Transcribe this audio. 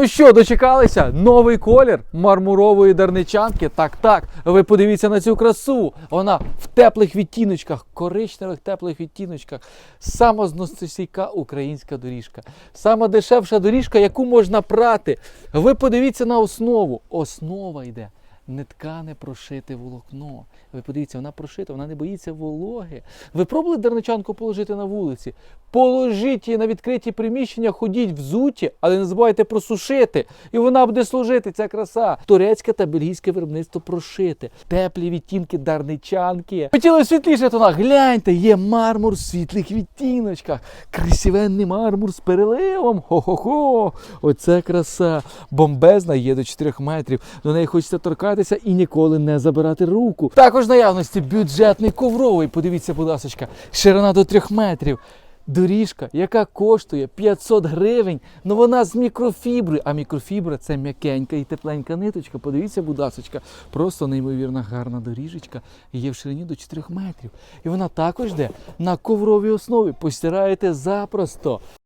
Ну що, дочекалися? Новий колір мармурової дарничанки. Так, так. Ви подивіться на цю красу. Вона в теплих відтіночках, коричневих теплих відтіночках. Сама зносисійка українська доріжка. Сама дешевша доріжка, яку можна прати. Ви подивіться на основу. Основа йде. Не ткане прошите волокно. Ви подивіться, вона прошита, вона не боїться вологи. Ви пробували дарничанку положити на вулиці? Положіть її на відкриті приміщення, ходіть взуті, але не забувайте просушити. І вона буде служити, ця краса. Турецьке та бельгійське виробництво прошите. Теплі відтінки дарничанки. Хотіли світліше тона. Гляньте, є мармур в світлих відтіночках. Красивенний мармур з переливом. Хо-хо-хо. Оце краса. Бомбезна є до 4 метрів. До неї хочеться торкатися і ніколи не забирати руку. Також наявності бюджетний ковровий. Подивіться, будь ласка, ширина до 3 метрів. Доріжка, яка коштує 500 гривень, ну вона з мікрофібри. А мікрофібра це м'якенька і тепленька ниточка. Подивіться, будь ласочка, просто неймовірно гарна доріжечка. Є в ширині до 4 метрів. І вона також йде на ковровій основі. Постираєте запросто.